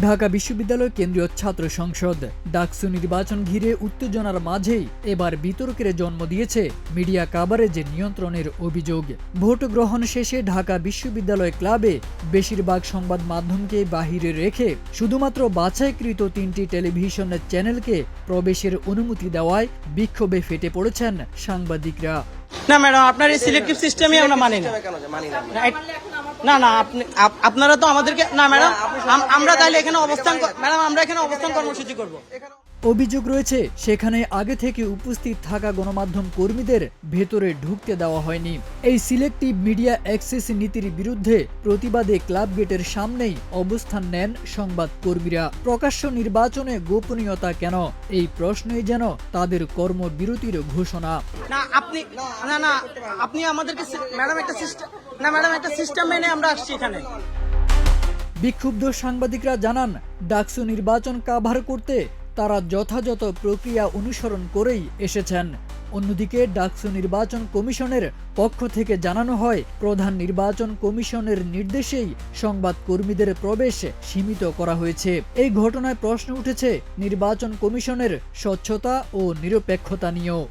ঢাকা বিশ্ববিদ্যালয় কেন্দ্রীয় ছাত্র সংসদ। ডাকসু নির্বাচন ঘিরে উত্তেজনার মাঝেই এবার বিতর্কের জন্ম দিয়েছে মিডিয়া কাভারেজে নিয়ন্ত্রণের অভিযোগ। ভোট গ্রহণ শেষে ঢাকা বিশ্ববিদ্যালয় ক্লাবে বেশিরভাগ সংবাদ মাধ্যমকে বাহিরে রেখে শুধুমাত্র বাছাইকৃত তিনটি টেলিভিশন চ্যানেলকে প্রবেশের অনুমতি দেওয়ায় বিক্ষোভে ফেটে পড়েছেন সাংবাদিকরা। না ম্যাডাম আপনার এই সিলেক্টিভ সিস্টেমই আমরা মানি না। না না, আপনি আপ- আপনারা তো আমাদেরকে না ম্যাডাম আমরা তাহলে এখানে অবস্থান ম্যাডাম আমরা এখানে অবস্থান কর্মসূচি করব। অভিযোগ রয়েছে সেখানে আগে থেকে উপস্থিত থাকা গণমাধ্যম কর্মীদের ভেতরে ঢুকতে দেওয়া হয়নি। এই সিলেক্টিভ মিডিয়া অ্যাক্সেস নীতির বিরুদ্ধে প্রতিবাদে ক্লাব গেটের সামনেই অবস্থান নেন সংবাদ কর্মীরা। প্রকাশ্য নির্বাচনে গোপনীয়তা কেন? এই প্রশ্নই যেন তাদের কর্মবিরতির ঘোষণা। না আপনি না না আপনি আমাদেরকে ম্যাডাম একটা সিস্টেম বিক্ষুব্ধ সাংবাদিকরা জানান, ডাকসু নির্বাচন কাভার করতে তারা যথাযথ প্রক্রিয়া অনুসরণ করেই এসেছেন। অন্যদিকে, ডাকসু নির্বাচন কমিশনের পক্ষ থেকে জানানো হয়, প্রধান নির্বাচন কমিশনের নির্দেশেই সংবাদ কর্মীদের প্রবেশ সীমিত করা হয়েছে। এই ঘটনায় প্রশ্ন উঠেছে, নির্বাচন কমিশনের স্বচ্ছতা ও নিরপেক্ষতা নিয়েও।